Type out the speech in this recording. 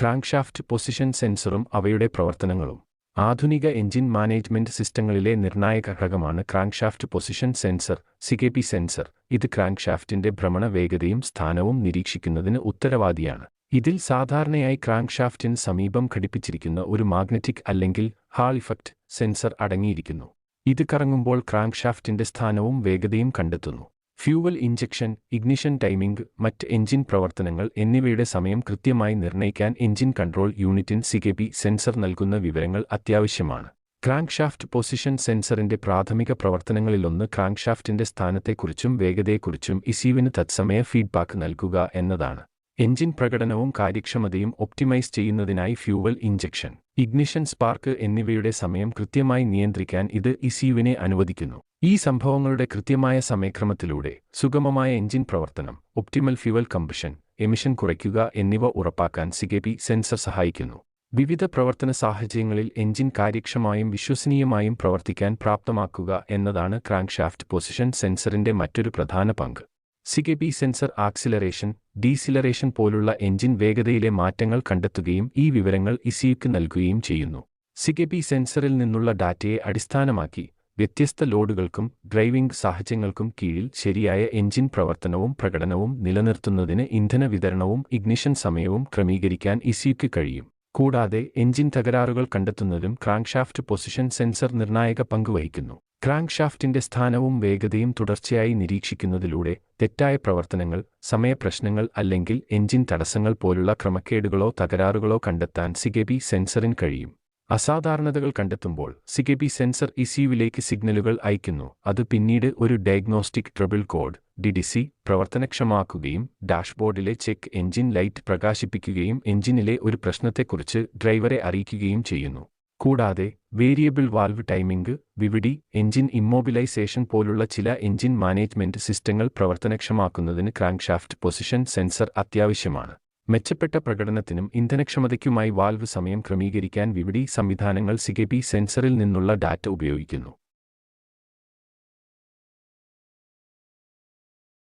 Crankshaft position സെൻസറും അവയുടെ പ്രവർത്തനങ്ങളും. ആധുനിക എഞ്ചിൻ മാനേജ്മെന്റ് സിസ്റ്റങ്ങളിലെ നിർണായക ഘടകമാണ് crankshaft position sensor CKP sensor. ഇത് ക്രാങ്ക്ഷാഫ്റ്റിന്റെ ഭ്രമണ വേഗതയും സ്ഥാനവും നിരീക്ഷിക്കുന്നതിന് ഉത്തരവാദിയാണ്. ഇതിൽ സാധാരണയായി ക്രാങ്ക്ഷാഫ്റ്റിന് സമീപം ഘടിപ്പിച്ചിരിക്കുന്ന ഒരു മാഗ്നറ്റിക് അല്ലെങ്കിൽ ഹാൾ ഇഫക്റ്റ് സെൻസർ അടങ്ങിയിരിക്കുന്നു. ഇത് കറങ്ങുമ്പോൾ ക്രാങ്ക്ഷാഫ്റ്റിന്റെ സ്ഥാനവും വേഗതയും കണ്ടെത്തുന്നു. ഫ്യൂവൽ ഇഞ്ചക്ഷൻ ഇഗ്നിഷൻ ടൈമിംഗ് മറ്റ് എഞ്ചിൻ പ്രവർത്തനങ്ങൾ എന്നിവയുടെ സമയം കൃത്യമായി നിർണയിക്കാൻ എഞ്ചിൻ കൺട്രോൾ യൂണിറ്റിൻ സികെപി സെൻസർ നൽകുന്ന വിവരങ്ങൾ അത്യാവശ്യമാണ്. ക്രാങ്ക്ഷാഫ്റ്റ് പൊസിഷൻ സെൻസറിന്റെ പ്രാഥമിക പ്രവർത്തനങ്ങളിലൊന്ന് ക്രാങ്ക്ഷാഫ്റ്റിന്റെ സ്ഥാനത്തെക്കുറിച്ചും വേഗതയെക്കുറിച്ചും ഇസീവിന് തത്സമയ ഫീഡ്ബാക്ക് നൽകുക എന്നതാണ്. എഞ്ചിൻ പ്രകടനവും കാര്യക്ഷമതയും ഒപ്റ്റിമൈസ് ചെയ്യുന്നതിനായി ഫ്യൂവൽ ഇഞ്ചക്ഷൻ ഇഗ്നിഷൻ സ്പാർക്ക് എന്നിവയുടെ സമയം കൃത്യമായി നിയന്ത്രിക്കാൻ ഇത് ഇസിയുവിനെ അനുവദിക്കുന്നു. ഈ സംഭവങ്ങളുടെ കൃത്യമായ സമയക്രമത്തിലൂടെ സുഗമമായ എഞ്ചിൻ പ്രവർത്തനം ഒപ്റ്റിമൽ ഫ്യൂവൽ കമ്പഷൻ എമിഷൻ കുറയ്ക്കുക എന്നിവ ഉറപ്പാക്കാൻ സിഗെപി സെൻസർ സഹായിക്കുന്നു. വിവിധ പ്രവർത്തന സാഹചര്യങ്ങളിൽ എഞ്ചിൻ കാര്യക്ഷമമായും വിശ്വസനീയമായും പ്രവർത്തിക്കാൻ പ്രാപ്തമാക്കുക എന്നതാണ് ക്രാങ്ക്ഷാഫ്റ്റ് പൊസിഷൻ സെൻസറിന്റെ മറ്റൊരു പ്രധാന പങ്ക്. സിഗെപി സെൻസർ ആക്സിലറേഷൻ ഡീസിലറേഷൻ പോലുള്ള എഞ്ചിൻ വേഗതയിലെ മാറ്റങ്ങൾ കണ്ടെത്തുകയും ഈ വിവരങ്ങൾ ഇസിയുക്ക് നൽകുകയും ചെയ്യുന്നു. സിഗെപി സെൻസറിൽ നിന്നുള്ള ഡാറ്റയെ അടിസ്ഥാനമാക്കി വ്യത്യസ്ത ലോഡുകൾക്കും ഡ്രൈവിംഗ് സാഹചര്യങ്ങൾക്കും കീഴിൽ ശരിയായ എഞ്ചിൻ പ്രവർത്തനവും പ്രകടനവും നിലനിർത്തുന്നതിന് ഇന്ധന വിതരണവും ഇഗ്നിഷൻ സമയവും ക്രമീകരിക്കാൻ ഇസിയുക്ക് കഴിയും. കൂടാതെ എഞ്ചിൻ തകരാറുകൾ കണ്ടെത്തുന്നതിലും ക്രാങ്ക്ഷാഫ്റ്റ് പൊസിഷൻ സെൻസർ നിർണായക പങ്ക് വഹിക്കുന്നു. ക്രാങ്ക്ഷാഫ്റ്റിന്റെ സ്ഥാനവും വേഗതയും തുടർച്ചയായി നിരീക്ഷിക്കുന്നതിലൂടെ തെറ്റായ പ്രവർത്തനങ്ങൾ സമയപ്രശ്നങ്ങൾ അല്ലെങ്കിൽ എഞ്ചിൻ തടസ്സങ്ങൾ പോലുള്ള ക്രമക്കേടുകളോ തകരാറുകളോ കണ്ടെത്താൻ സിഗബി സെൻസറിന് കഴിയും. അസാധാരണതകൾ കണ്ടെത്തുമ്പോൾ സിഗബി സെൻസർ ഇസിയുവിലേക്ക് സിഗ്നലുകൾ അയക്കുന്നു അത് പിന്നീട് ഒരു ഡയഗ്നോസ്റ്റിക് ട്രബിൾ കോഡ് ഡിഡിസി പ്രവർത്തനക്ഷമമാക്കുകയും ഡാഷ്ബോർഡിലെ ചെക്ക് എഞ്ചിൻ ലൈറ്റ് പ്രകാശിപ്പിക്കുകയും എഞ്ചിനിലെ ഒരു പ്രശ്നത്തെക്കുറിച്ച് ഡ്രൈവറെ അറിയിക്കുകയും ചെയ്യുന്നു. കൂടാതെ variable valve timing VVD engine immobilisation പോലുള്ള ചില എഞ്ചിൻ മാനേജ്മെന്റ് സിസ്റ്റങ്ങൾ പ്രവർത്തനക്ഷമാക്കുന്നതിന് ക്രാങ്ക്ഷാഫ്റ്റ് പൊസിഷൻ സെൻസർ അത്യാവശ്യമാണ്. മെച്ചപ്പെട്ട പ്രകടനത്തിനും ഇന്ധനക്ഷമതയ്ക്കുമായി വാൽവ് സമയം ക്രമീകരിക്കാൻ വിവിഡി സംവിധാനങ്ങൾ സിഗബി സെൻസറിൽ നിന്നുള്ള ഡാറ്റ ഉപയോഗിക്കുന്നു.